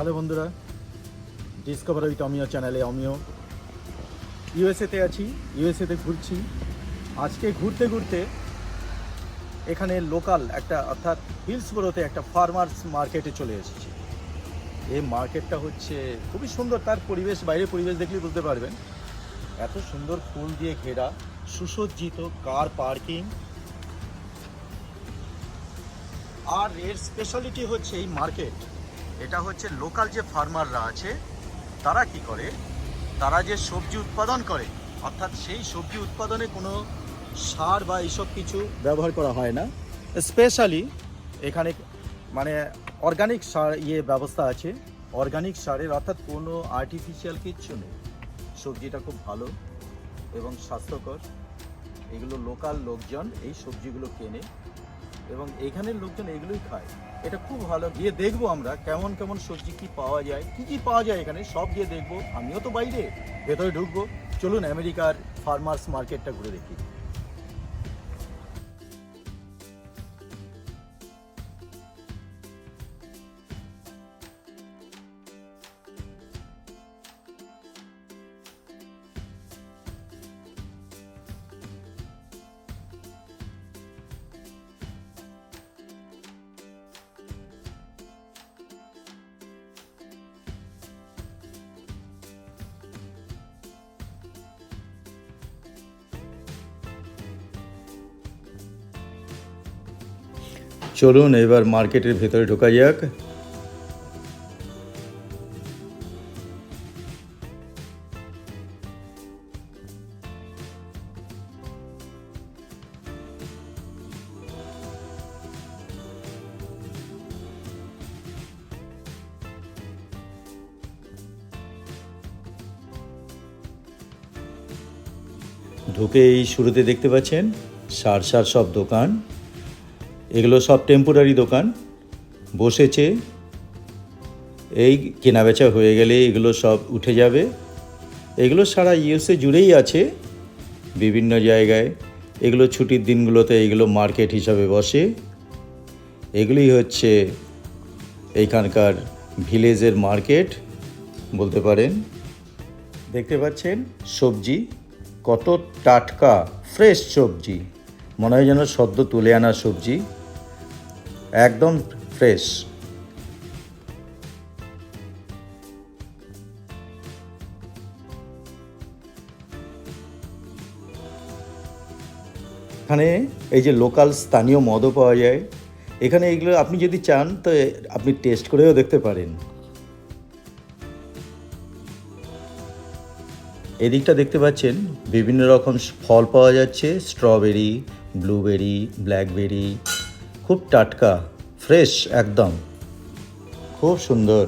Hello বন্ধুরা discover with অমিও চ্যানেলে অমিও ইউএসএতে আছি ইউএসএতে ঘুরছি। আজকে ঘুরতে ঘুরতে এখানে লোকাল একটা, অর্থাৎ হিলসবোরোতে একটা ফার্মার্স মার্কেটে চলে এসেছি। এই মার্কেটটা হচ্ছে খুবই সুন্দর, তার পরিবেশ বাইরে পরিবেশ দেখলেই বুঝতে পারবেন। এত সুন্দর ফুল দিয়ে ঘেরা, সুসজ্জিত কার পার্কিং আর এর স্পেশালিটি হচ্ছে এই মার্কেট এটা হচ্ছে লোকাল যে ফার্মাররা আছে, তারা কি করে? তারা যে সবজি উৎপাদন করে, অর্থাৎ সেই সবজি উৎপাদনে কোনো সার বা এইসব কিছু ব্যবহার করা হয় না। স্পেশালি এখানে মানে অর্গানিক সার ইয়ে ব্যবস্থা আছে। অর্গানিক সারের অর্থাৎ কোনো আর্টিফিশিয়াল কিচ্ছু নেই। সবজিটা খুব ভালো এবং স্বাস্থ্যকর। এগুলো লোকাল লোকজন এই সবজিগুলো কেনে। এবং এখানের লোকজন এগুলোই খায়। এটা খুব ভালো। গিয়ে দেখব আমরা কেমন কেমন সবজি কি পাওয়া যায়, কি কি পাওয়া যায় এখানে, সব গিয়ে দেখব। আমিও তো বাইরে। ভেতরে ঢুকবো। চলুন আমেরিকার ফার্মার্স মার্কেটটা ঘুরে দেখি। চলুন এবার মার্কেটের ভেতরে ঢোকা যাক। ঢুকে এই শুরুতে দেখতে পাচ্ছেন সার সার সব দোকান। এগুলো সব টেম্পোরারি দোকান। বসেছে। এই কেনাবেচা হয়ে গেলে এগুলো সব উঠে যাবে। এগুলো সারা ইউএসএ জুড়েই আছে। বিভিন্ন জায়গায়। এগুলো ছুটির দিনগুলোতে এগুলো মার্কেট হিসাবে বসে। এগুলি হচ্ছে এইখানকার ভিলেজের মার্কেট, বলতে পারেন। দেখতে পাচ্ছেন সবজি, কত টাটকা ফ্রেশ সবজি। মনে হয় যেন সদ্য তুলে আনা সবজি। একদম ফ্রেশ। এখানে এই যে লোকাল স্থানীয় মদও পাওয়া যায়। এখানে এগুলো আপনি যদি চান, তো আপনি টেস্ট করেও দেখতে পারেন। এদিকটা দেখতে পাচ্ছেন, বিভিন্ন রকম ফল পাওয়া যাচ্ছে। স্ট্রবেরি ব্লুবেরি ব্ল্যাকবেরি খুব টাটকা ফ্রেশ একদম। খুব সুন্দর।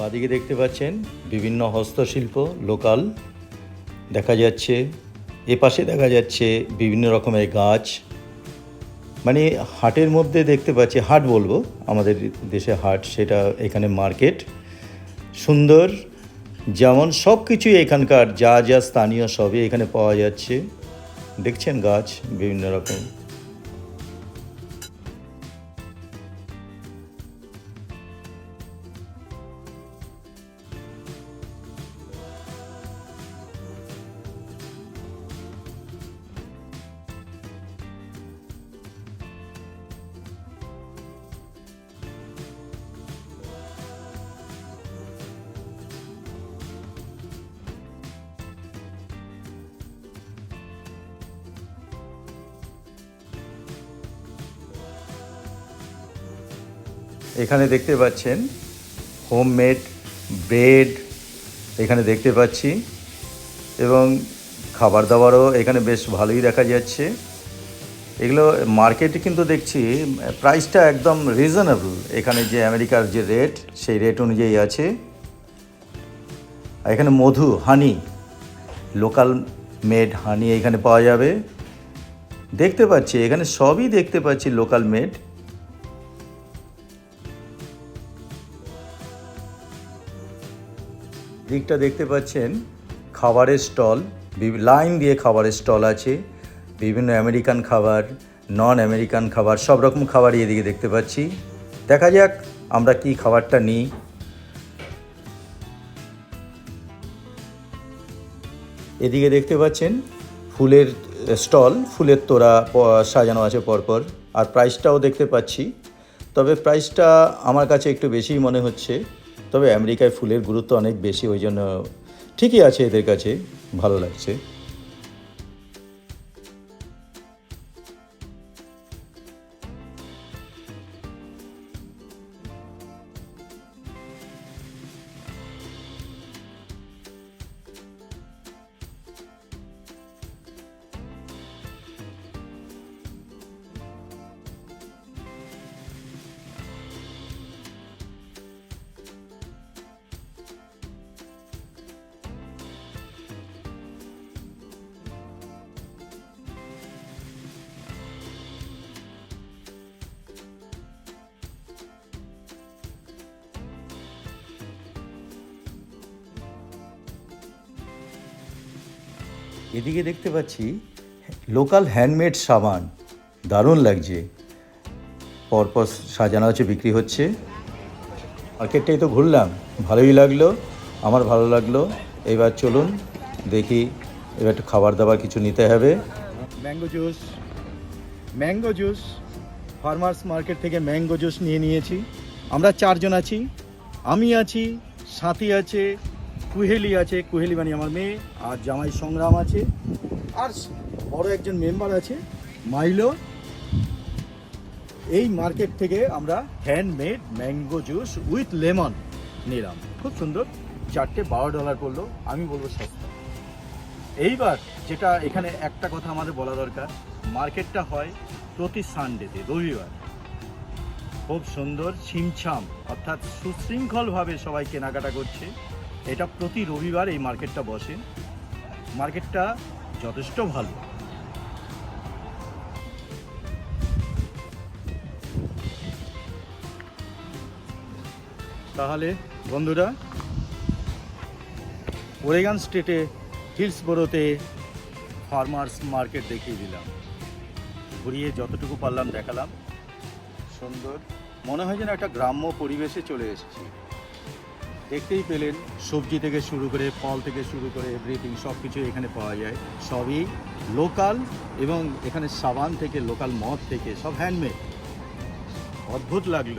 বাদিকে দেখতে পাচ্ছেন বিভিন্ন হস্তশিল্প, লোকাল। দেখা যাচ্ছে, এ পাশে দেখা যাচ্ছে বিভিন্ন রকমের গাছ। মানে হাটের মধ্যে দেখতে পাচ্ছি, হাট বলব, আমাদের দেশে হাট, সেটা এখানে মার্কেট। সুন্দর, যেমন সব কিছুই এখানকার, যা যা স্থানীয় সবই এখানে পাওয়া যাচ্ছে। দেখছেন গাছ, বিভিন্ন রকম। এখানে দেখতে পাচ্ছেন হোমমেড ব্রেড এখানে দেখতে পাচ্ছি এবং খাবার দাবারও এখানে বেশ ভালোই দেখা যাচ্ছে। এগুলো মার্কেটে কিন্তু দেখছি প্রাইসটা একদম রিজনেবল। এখানে যে আমেরিকার যে রেট, সেই রেট অনুযায়ী আছে। এখানে মধু, হানি, লোকাল মেড হানি এখানে পাওয়া যাবে। দেখতে পাচ্ছি, এখানে সবই দেখতে পাচ্ছি লোকাল মেড। দিকটা দেখতে পাচ্ছেন, খাবারের স্টল লাইন দিয়ে খাবারের স্টল আছে, বিভিন্ন আমেরিকান খাবার নন আমেরিকান খাবার, সব রকম খাবারই এদিকে দেখতে পাচ্ছি। দেখা যাক আমরা কি খাবারটা নিই। এদিকে দেখতে পাচ্ছেন, ফুলের স্টল, ফুলের তোড়া সাজানো আছে পরপর, আর প্রাইসটাও দেখতে পাচ্ছি। তবে প্রাইসটা আমার কাছে একটু বেশিই মনে হচ্ছে। তবে আমেরিকায় ফুলের গুরুত্ব অনেক বেশি ওই জন্য ঠিকই আছে এদের কাছে ভালো লাগছে। এদিকে দেখতে পাচ্ছি লোকাল হ্যান্ডমেড সাবান, দারুণ লাগছে। পরপর সাজানো আছে, বিক্রি হচ্ছে। মার্কেটটাই তো ঘুরলাম, ভালোই লাগল, আমার ভালো লাগল। এবার চলুন দেখি, এবার একটু খাবার দাবার কিছু নিতে হবে। Mango juice mango juice, farmers market থেকে ম্যাঙ্গো জুস নিয়ে নিয়েছি। আমরা চারজন আছি, আমি আছি, সাথী আছে কুহেলি আছে, কুহেলি মানে আমার মেয়ে আর জামাই সংগ্রাম আছে। আর বড় একজন মেম্বার আছে, মাইলো। এই মার্কেট থেকে আমরা handmade mango juice with lemon নিলাম। খুব সুন্দর, চারটে বারো ডলার পড়ল, আমি বলব সস্তা। এইবার যেটা এখানে একটা কথা আমাদের বলা দরকার মার্কেটটা হয় প্রতি সানডেতে রবিবার। খুব সুন্দর, ছিমছাম, অর্থাৎ সুশৃঙ্খলভাবে সবাই কেনাকাটা করছে। এটা প্রতি রবিবার এই মার্কেটটা বসে। মার্কেটটা যথেষ্ট ভালো। তাহলে বন্ধুরা ওরেগান স্টেটে হিলসবোরোতে ফার্মার্স মার্কেট দেখিয়ে দিলাম। ঘুরিয়ে যতটুকু পারলাম দেখালাম। সুন্দর। মনে হয় যেন একটা গ্রাম্য পরিবেশে চলে এসেছি। দেখতেই পেলেন, সবজি থেকে শুরু করে ফল থেকে শুরু করে এভরিথিং সব কিছু এখানে পাওয়া যায়। সবই লোকাল এবং এখানে সাবান থেকে লোকাল মদ থেকে, সব হ্যান্ডমেড অদ্ভুত লাগল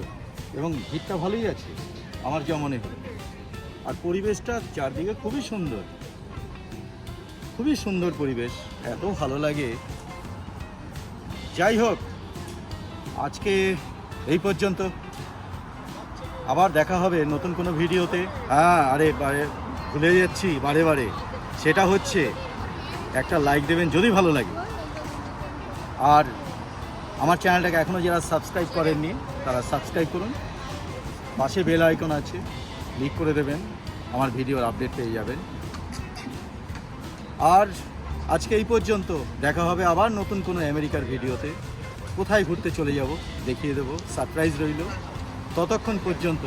এবং ভিড়টা ভালোই আছে, আমার যা মনে হলো আর পরিবেশটা চারদিকে খুবই সুন্দর। খুবই সুন্দর পরিবেশ, এত ভালো লাগে। যাই হোক, আজকে এই পর্যন্ত। আবার দেখা হবে নতুন কোনো ভিডিওতে। হ্যাঁ আরে বারে ভুলে যাচ্ছি, বারে বারে। সেটা হচ্ছে, একটা লাইক দেবেন যদি ভালো লাগে। আর আমার চ্যানেলটাকে এখনও যারা সাবস্ক্রাইব করেননি, তারা সাবস্ক্রাইব করুন। পাশে বেল আইকন আছে ক্লিক করে দেবেন। আমার ভিডিওর আপডেট পেয়ে যাবেন। আর আজকে এই পর্যন্ত দেখা হবে আবার নতুন কোনো আমেরিকার ভিডিওতে। কোথায় ঘুরতে চলে যাব দেখিয়ে দেবো। সারপ্রাইজ রইল। ততক্ষণ পর্যন্ত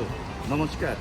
নমস্কার।